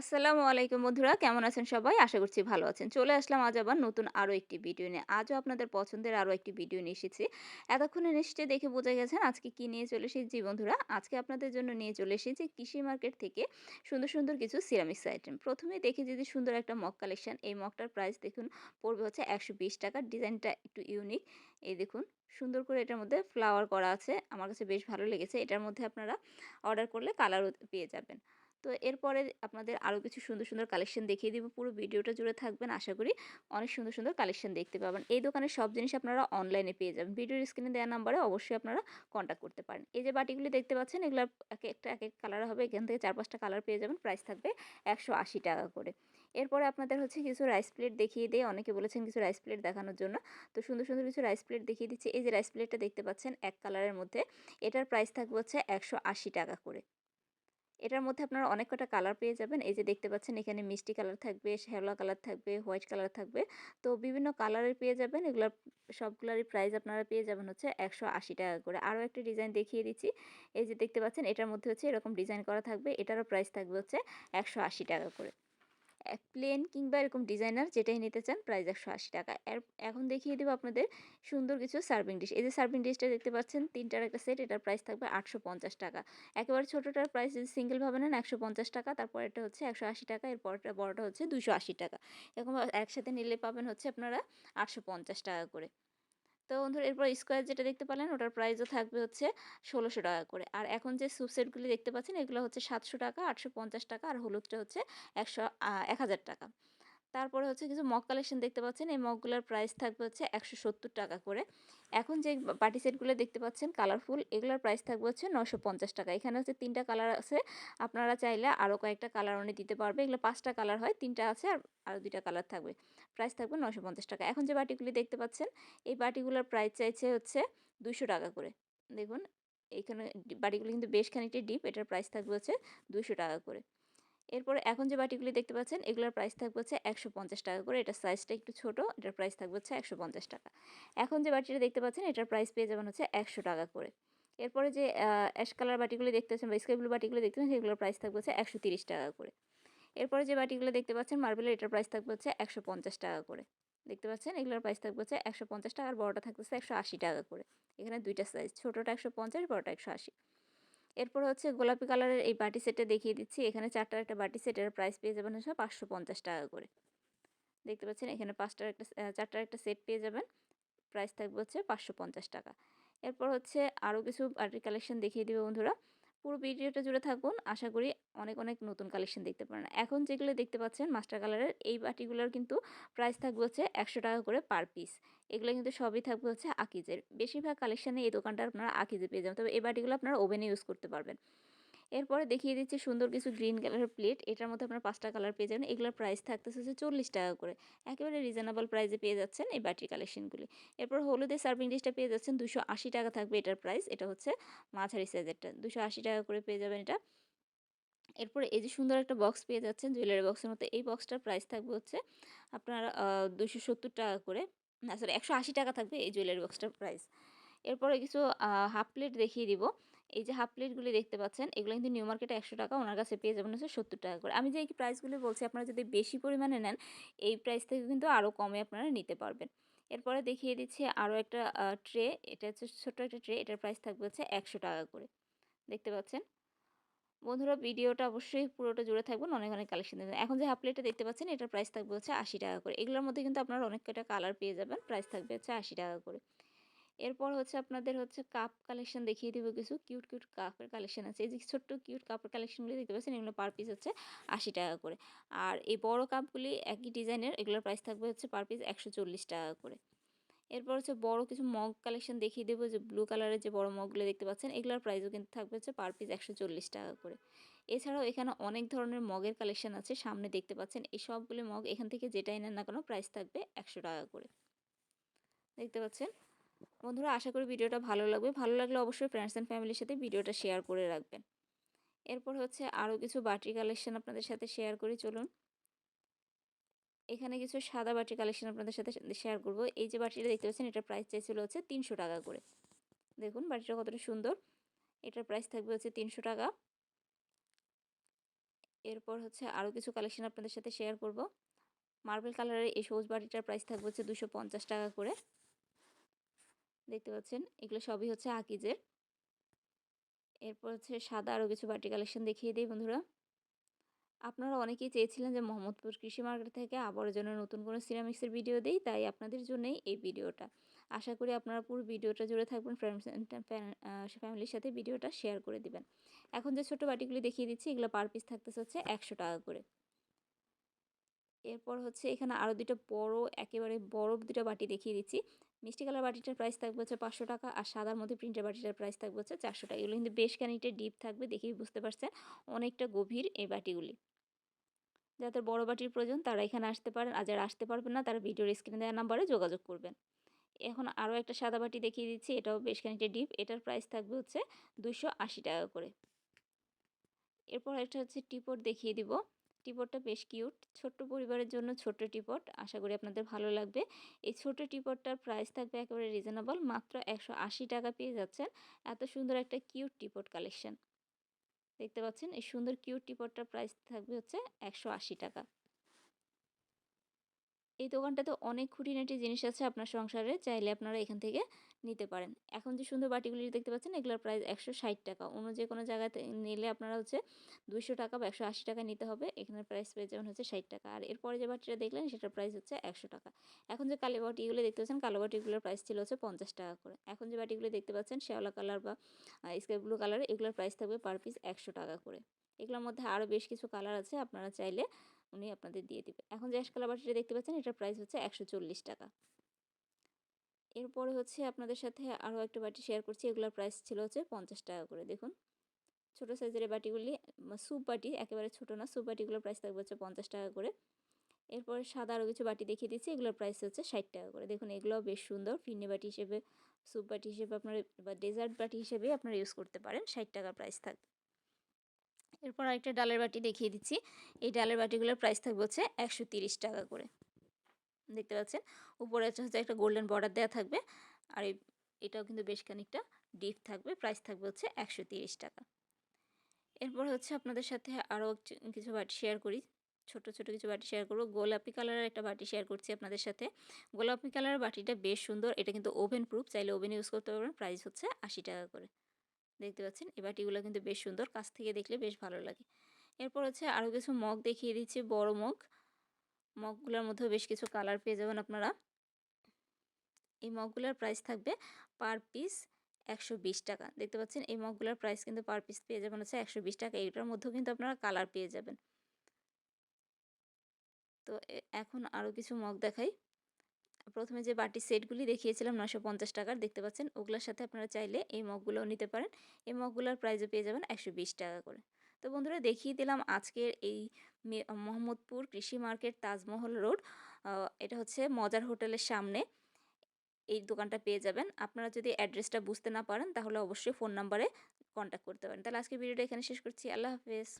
আসসালামু আলাইকুম বন্ধুরা, কেমন আছেন সবাই? আশা করছি ভালো আছেন। চলে আসলাম আজ আবার নতুন আরও একটি ভিডিও নিয়ে। আজও আপনাদের পছন্দের আরও একটি ভিডিও নিয়ে এসেছি। এতক্ষণে নিশ্চয়ই দেখে বোঝা গেছেন আজকে কি নিয়ে চলে এসেছি বন্ধুরা। আজকে আপনাদের জন্য নিয়ে চলে এসেছি কৃষি মার্কেট থেকে সুন্দর সুন্দর কিছু সিরামিক্স আইটেম প্রথমে দেখে যদি সুন্দর একটা মগ কালেকশন এই মগটার প্রাইস দেখুন, পড়বে হচ্ছে একশো বিশ টাকা। ডিজাইনটা একটু ইউনিক এই দেখুন, সুন্দর করে এটার মধ্যে ফ্লাওয়ার করা আছে। আমার কাছে বেশ ভালো লেগেছে। এটার মধ্যে আপনারা অর্ডার করলে কালারও পেয়ে যাবেন। তো এরপরে আপনাদের আরও কিছু সুন্দর সুন্দর কালেকশন দেখিয়ে দিব। পুরো ভিডিওটা জুড়ে থাকবেন। আশা করি অনেক সুন্দর সুন্দর কালেকশন দেখতে পাবেন। এই দোকানের সব জিনিস আপনারা অনলাইনে পেয়ে যাবেন। ভিডিওর স্ক্রিনে দেওয়া নাম্বারে অবশ্যই আপনারা কন্ট্যাক্ট করতে পারেন। এই যে বাটিগুলি দেখতে পাচ্ছেন এগুলো এক, একটা এক এক কালার হবে। এখান থেকে চার, পাঁচটা কালার পেয়ে যাবেন। প্রাইস থাকবে একশো আশি টাকা করে। এরপরে আপনাদের হচ্ছে কিছু রাইস প্লেট দেখিয়ে দিয়ে অনেকে বলেছেন কিছু রাইস প্লেট দেখানোর জন্য। তো সুন্দর সুন্দর কিছু রাইস প্লেট দেখিয়ে দিচ্ছি। এই যে রাইস প্লেটটা দেখতে পাচ্ছেন এক কালারের মধ্যে। এটার প্রাইস থাকবে হচ্ছে একশো আশি টাকা করে। এটার মধ্যে আপনারা অনেক কটা কালার পেয়ে যাবেন। এই যে দেখতে পাচ্ছেন, এখানে মিষ্টি কালার থাকবে শ্যাওলা কালার থাকবে, হোয়াইট কালার থাকবে। তো বিভিন্ন কালারের পেয়ে যাবেন। এগুলোর সবগুলোরই প্রাইস আপনারা পেয়ে যাবেন হচ্ছে একশো আশি টাকা করে। আরও একটা ডিজাইন দেখিয়ে দিচ্ছি। এই যে দেখতে পাচ্ছেন, এটার মধ্যে হচ্ছে এরকম ডিজাইন করা থাকবে। এটারও প্রাইস থাকবে হচ্ছে একশো আশি টাকা করে। প্লেন কিংবা এরকম ডিজাইনার যেটাই নিতে চান প্রাইস একশো আশি টাকা। এখন দেখিয়ে দেবো আপনাদের সুন্দর কিছু সার্ভিং ডিশ। এই যে সার্ভিং ডিশটা দেখতে পাচ্ছেন, তিনটার একটা সেট, এটার প্রাইস থাকবে আটশো পঞ্চাশ টাকা। একেবারে ছোটোটার প্রাইস যদি সিঙ্গেলভাবে নেন একশো পঞ্চাশ টাকা তারপর এটা হচ্ছে একশো আশি টাকা এরপরটা বড়টা হচ্ছে দুশো আশি টাকা। এরকম একসাথে নিলে পাবেন হচ্ছে আপনারা আটশো পঞ্চাশ টাকা করে। তো বন্ধুরা এরপর স্কোয়ার যেটা দেখতে পেলেন, ওটার প্রাইসও থাকবে হচ্ছে ষোলোশো টাকা করে। আর এখন যে স্যুপ সেটগুলি দেখতে পাচ্ছেন, এগুলো হচ্ছে সাতশো টাকা, আটশো পঞ্চাশ টাকা আর হলুদটা হচ্ছে একশো এক হাজার টাকা। তারপরে হচ্ছে কিছু মগ কালেকশন দেখতে পাচ্ছেন, এই মগগুলোর প্রাইস থাকবে হচ্ছে একশো সত্তর টাকা করে। এখন যে পার্টি সেটগুলো দেখতে পাচ্ছেন কালারফুল এগুলোর প্রাইস থাকবে হচ্ছে নশো পঞ্চাশ টাকা। এখানে হচ্ছে তিনটা কালার আছে, আপনারা চাইলে আরও কয়েকটা কালার অনেক দিতে পারবে। এগুলো পাঁচটা কালার হয়, তিনটা আছে আর আরও দুইটা কালার থাকবে। প্রাইস থাকবে নশো পঞ্চাশ টাকা। এখন যে বাটিগুলি দেখতে পাচ্ছেন, এই বাটিগুলোর প্রাইস চাইছে হচ্ছে দুশো টাকা করে। দেখুন, এইখানে বাটিগুলি কিন্তু বেশ খানিকটা ডিপ এটার প্রাইস থাকবে হচ্ছে দুশো টাকা করে। এরপরে এখন যে বাটিগুলি দেখতে পাচ্ছেন, এগুলোর প্রাইস থাকবে হচ্ছে একশো পঞ্চাশ টাকা করে। এটার সাইজটা একটু ছোট, এটার প্রাইস থাকবে হচ্ছে একশো পঞ্চাশ টাকা। এখন যে বাটিটা দেখতে পাচ্ছেন, এটার প্রাইস পেয়ে যাবেন হচ্ছে একশো টাকা করে। এরপরে যে অ্যাশ কালার বাটিগুলি দেখতে পাচ্ছেন বা স্কাই ব্লু বাটিগুলো দেখতে পাচ্ছেন সেগুলোর প্রাইস থাকবে হচ্ছে একশো টাকা করে। এরপরে যে বাটিগুলো দেখতে পাচ্ছেন মার্বেলের এটার প্রাইস থাকবে হচ্ছে একশো পঞ্চাশ টাকা করে। দেখতে পাচ্ছেন? এগুলোর প্রাইস থাকবে হচ্ছে একশো পঞ্চাশ টাকা আর বড়টা থাকতেছে একশো আশি টাকা করে। এখানে দুইটা সাইজ ছোটোটা একশো পঞ্চাশ, বড়টা একশো আশি। এরপর হচ্ছে গোলাপি কালারের এই বাটি সেটটা দেখিয়ে দিচ্ছি। এখানে চারটার একটা বাটি সেটের প্রাইস পেয়ে যাবেন হচ্ছে পাঁচশো পঞ্চাশ টাকা করে। দেখতে পাচ্ছেন? এখানে পাঁচটার একটা চারটার একটা সেট পেয়ে যাবেন। প্রাইস থাকবে হচ্ছে পাঁচশো পঞ্চাশ টাকা। এরপর হচ্ছে আরও কিছু বাটির কালেকশন দেখিয়ে দেবে বন্ধুরা। পুরো ভিডিওটা জুড়ে থাকুন। আশা করি অনেক অনেক নতুন কালেকশন দেখতে পারেন। এখন যেগুলো দেখতে পাচ্ছেন মাস্টার কালারের এই বাটিগুলোর কিন্তু প্রাইস থাকবে হচ্ছে একশো টাকা করে পার পিস এগুলো কিন্তু সবই থাকবে হচ্ছে আকিজের। বেশিরভাগ কালেকশানে এই দোকানটা আপনারা আকিজে পেয়ে যাবেন। তবে এই বাটিগুলো আপনারা ওভেনে ইউজ করতে পারবেন। এরপরে দেখিয়ে দিচ্ছি সুন্দর কিছু গ্রিন কালারের প্লেট। এটার মধ্যে আপনার পাঁচটা কালার পেয়ে যাবেন। এগুলোর প্রাইস থাকতেছে হচ্ছে চল্লিশ টাকা করে। একেবারে রিজনেবল প্রাইসে পেয়ে যাচ্ছেন এই বাটির কালেকশনগুলি। এরপর হলুদের সার্ভিং ডিশটা পেয়ে যাচ্ছেন দুশো আশি টাকা থাকবে এটার প্রাইস। এটা হচ্ছে মাঝারি সাইজেরটা দুশো আশি টাকা করে পেয়ে যাবেন এটা। এরপরে এই যে সুন্দর একটা বক্স পেয়ে যাচ্ছেন জুয়েলারি বক্সের মতো এই বক্সটার প্রাইস থাকবে হচ্ছে আপনার দুশো সত্তর টাকা করে। না, সরি, একশো আশি টাকা থাকবে এই জুয়েলারি বক্সটার প্রাইস। এরপরে কিছু হাফ প্লেট দেখিয়ে দিব। এই যে হাফ প্লেটগুলি দেখতে পাচ্ছেন, এগুলো কিন্তু নিউ মার্কেটে একশো টাকা, ওনার কাছে পেয়ে যাবেন হচ্ছে সত্তর টাকা করে। আমি যে এই প্রাইসগুলি বলছি, আপনারা যদি বেশি পরিমাণে নেন, এই প্রাইস থেকে কিন্তু আরও কমে আপনারা নিতে পারবেন। এরপরে দেখিয়ে দিচ্ছি আরও একটা ট্রে এটা হচ্ছে ছোট্ট একটা ট্রে এটার প্রাইস থাকবে হচ্ছে একশো টাকা করে। দেখতে পাচ্ছেন? বন্ধুরা, ভিডিওটা অবশ্যই পুরোটা জুড়ে থাকবেন, অনেক অনেক কালেকশন দেবেন। এখন যে হাফ প্লেটটা দেখতে পাচ্ছেন, এটার প্রাইস থাকবে হচ্ছে আশি টাকা করে। এগুলোর মধ্যে কিন্তু আপনারা অনেক কটা কালার পেয়ে যাবেন প্রাইস থাকবে হচ্ছে আশি টাকা করে। এরপর হচ্ছে আপনাদের হচ্ছে কাপ কালেকশন দেখিয়ে দেবো কিছু। কিউট কিউট কাপের কালেকশন আছে। এই যে ছোট্ট কিউট কাপের কালেকশনগুলি দেখতে পাচ্ছেন? এগুলো পার পিস হচ্ছে আশি টাকা করে। আর এই বড় কাপগুলি একই ডিজাইনের এগুলোর প্রাইস থাকবে হচ্ছে পার পিস একশো চল্লিশ টাকা করে। এরপর হচ্ছে বড় কিছু মগ কালেকশন দেখিয়ে দেবো। যে ব্লু কালারের যে বড় মগগুলো দেখতে পাচ্ছেন? এগুলোর প্রাইসও কিন্তু থাকবে হচ্ছে পার পিস একশো চল্লিশ টাকা করে। এছাড়াও এখানে অনেক ধরনের মগের কালেকশন আছে। সামনে দেখতে পাচ্ছেন? এই সবগুলি মগ এখান থেকে যেটাই নেন না কেন প্রাইস থাকবে একশো টাকা করে। দেখতে পাচ্ছেন? বন্ধুরা, আশা করি ভিডিওটা ভালো লাগবে। ভালো লাগলে অবশ্যই ফ্রেন্ডস অ্যান্ড ফ্যামিলির সাথে ভিডিওটা শেয়ার করে রাখবেন। এরপর হচ্ছে আরও কিছু বাটি কালেকশন আপনাদের সাথে শেয়ার করি, চলুন। এখানে কিছু সাদা বাটি কালেকশন আপনাদের সাথে শেয়ার করব। এই যে বাটিটা দেখতে পাচ্ছেন, এটার প্রাইস চাইছিল হচ্ছে তিনশো টাকা করে। দেখুন, বাটিটা কতটা সুন্দর। এটার প্রাইস থাকবে হচ্ছে তিনশো টাকা। এরপর হচ্ছে আরও কিছু কালেকশন আপনাদের সাথে শেয়ার করব। মার্বেল কালারের এই সবুজ বাটিটার প্রাইস থাকবে হচ্ছে দুশো টাকা করে। দেখতে পাচ্ছেন, এগুলো সবই হচ্ছে আকিজের। এরপর হচ্ছে সাদা আরও কিছু বাটি কালেকশন দেখিয়ে দিই বন্ধুরা। আপনারা অনেকেই চেয়েছিলেন যে মোহাম্মদপুর কৃষি মার্কেট থেকে আবার জন্য নতুন কোনো সিরামিক্সের ভিডিও দিই, তাই আপনাদের জন্যই এই ভিডিওটা। আশা করি আপনারা পুরো ভিডিওটা জুড়ে থাকবেন ফ্রেন্ডস ফ্যামিলির সাথে ভিডিওটা শেয়ার করে দিবেন। এখন যে ছোটো বাটিগুলি দেখিয়ে দিচ্ছি, এগুলো পার পিস থাকতেছে হচ্ছে একশো টাকা করে। এরপর হচ্ছে এখানে আরও দুটো বড়, একেবারে বড় দুটো বাটি দেখিয়ে দিচ্ছি। মিষ্টি কালার বাটিটার প্রাইস থাকবে হচ্ছে পাঁচশো টাকা আর সাদার মধ্যে প্রিন্টের বাটিটার প্রাইস থাকবে হচ্ছে চারশো টাকা। এগুলো কিন্তু বেশ খানিকটা ডিপ থাকবে দেখেই বুঝতে পারছেন অনেকটা গভীর এই বাটিগুলি। যাদের বড় বাটির প্রয়োজন তারা এখানে আসতে পারেন আর যারা আসতে পারবেন না তারা ভিডিওর স্ক্রিনে দেওয়া নাম্বারে যোগাযোগ করবেন। এখন আরও একটা সাদা বাটি দেখিয়ে দিচ্ছি, এটাও বেশ খানিকটা ডিপ এটার প্রাইস থাকবে হচ্ছে দুশো টাকা করে। এরপর একটা হচ্ছে টিপট দেখিয়ে দিব। টিপটটা বেশ কিউট। ছোট্ট পরিবারের জন্য ছোট্ট টিপট, আশা করি আপনাদের ভালো লাগবে। এই ছোট টিপটটার প্রাইস থাকবে একেবারে রিজনেবল মাত্র একশো আশি টাকা পেয়ে যাচ্ছেন এত সুন্দর একটা কিউট টিপট কালেকশন দেখতে পাচ্ছেন, এই সুন্দর কিউট টিপটটার প্রাইস থাকবে হচ্ছে একশো আশি টাকা। এই দোকানটাতে অনেক খুঁটিনাটি জিনিস আছে আপনার সংসারে, চাইলে আপনারা এখান থেকে নিতে পারেন। এখন যে সুন্দর বাটিগুলি দেখতে পাচ্ছেন, এগুলোর প্রাইস একশো ষাট টাকা। অন্য যে কোনো জায়গাতে নিলে আপনারা হচ্ছে দুইশো টাকা বা একশো আশি টাকা নিতে হবে। এখানে প্রাইস পেয়ে যাবেন হচ্ছে ষাট টাকা। আর এরপরে যে বাটিটা দেখলেন, সেটার প্রাইস হচ্ছে একশো টাকা। এখন যে কালো বাটিগুলো দেখতে পাচ্ছেন, কালো বাটিগুলোর প্রাইস ছিল হচ্ছে পঞ্চাশ টাকা করে। এখন যে বাটিগুলো দেখতে পাচ্ছেন, শ্যাওলা কালার বা স্কাই ব্লু কালার এগুলোর প্রাইস থাকবে পার পিস একশো টাকা করে। এগুলোর মধ্যে আরও বেশ কিছু কালার আছে। আপনারা চাইলে উনি আপনাদের দিয়ে দেবে। এখন যে অ্যাশ বাটিটা দেখতে পাচ্ছেন, এটার প্রাইস হচ্ছে একশো চল্লিশ টাকা। এরপরে হচ্ছে আপনাদের সাথে আরও একটা বাটি শেয়ার করছি, এগুলোর প্রাইস ছিল হচ্ছে পঞ্চাশ টাকা করে। দেখুন, ছোটো সাইজের বাটিগুলি স্যুপ বাটি, একেবারে ছোটো না স্যুপ বাটিগুলোর প্রাইস থাকবে হচ্ছে পঞ্চাশ টাকা করে। এরপরে সাদা আরও কিছু বাটি দেখিয়ে দিচ্ছি, এগুলোর প্রাইস হচ্ছে ষাট টাকা করে। দেখুন, এগুলোও বেশ সুন্দর। ফিরনি বাটি হিসেবে স্যুপ বাটি হিসেবে আপনারা, বা ডেজার্ট বাটি হিসেবে আপনারা ইউজ করতে পারেন। ষাট টাকা প্রাইস থাকবে। এরপর আরেকটা ডালের বাটি দেখিয়ে দিচ্ছি। এই ডালের বাটিগুলোর প্রাইস থাকবে হচ্ছে একশো টাকা করে। দেখতে পাচ্ছেন? উপরে হচ্ছে একটা গোল্ডেন বর্ডার দেওয়া থাকবে। আর এটাও কিন্তু বেশ খানিকটা ডিপ থাকবে। প্রাইস থাকবে হচ্ছে একশো টাকা। এরপর হচ্ছে আপনাদের সাথে আরও কিছু বাটি শেয়ার করি। ছোট ছোট কিছু বাটি শেয়ার করব। গোলাপি কালারের একটা বাটি শেয়ার করছি আপনাদের সাথে। গোলাপি কালারের বাটিটা বেশ সুন্দর। এটা কিন্তু ওভেন প্রুফ চাইলে ওভেন ইউজ করতে পারবেন। প্রাইস হচ্ছে আশি টাকা করে। দেখতে পাচ্ছেন। এই বাটিগুলো কিন্তু বেশ সুন্দর। কাছ থেকে দেখলে বেশ ভালো লাগে। এরপর হচ্ছে আরও কিছু মগ দেখিয়ে দিচ্ছি, বড় মগ। মগগুলোর মধ্যেও বেশ কিছু কালার পেয়ে যাবেন আপনারা। এই মগগুলোর প্রাইস থাকবে পার পিস একশো বিশ টাকা। দেখতে পাচ্ছেন, এই মগগুলোর প্রাইস কিন্তু পার পিস পেয়ে যাবেন হচ্ছে একশো বিশ টাকা। এইটার মধ্যেও কিন্তু আপনারা কালার পেয়ে যাবেন। তো এখন আরও কিছু মগ দেখাই। প্রথমে যে বাটির সেটগুলি দেখিয়েছিলাম নশো পঞ্চাশ টাকার, দেখতে পাচ্ছেন ওগুলোর সাথে আপনারা চাইলে এই মগগুলোও নিতে পারেন। এই মগগুলোর প্রাইসও পেয়ে যাবেন একশো বিশ টাকা করে। তো বন্ধুরা দেখিয়ে দিলাম আজকের এই মোহাম্মদপুর কৃষি মার্কেট তাজমহল রোড। এটা হচ্ছে মজার হোটেলের সামনে। এই দোকানটা পেয়ে যাবেন। আপনারা যদি অ্যাড্রেসটা বুঝতে না পারেন, তাহলে অবশ্যই ফোন নাম্বারে কন্ট্যাক্ট করতে পারেন। তাহলে আজকে ভিডিওটা এখানে শেষ করছি। আল্লাহ হাফেজ।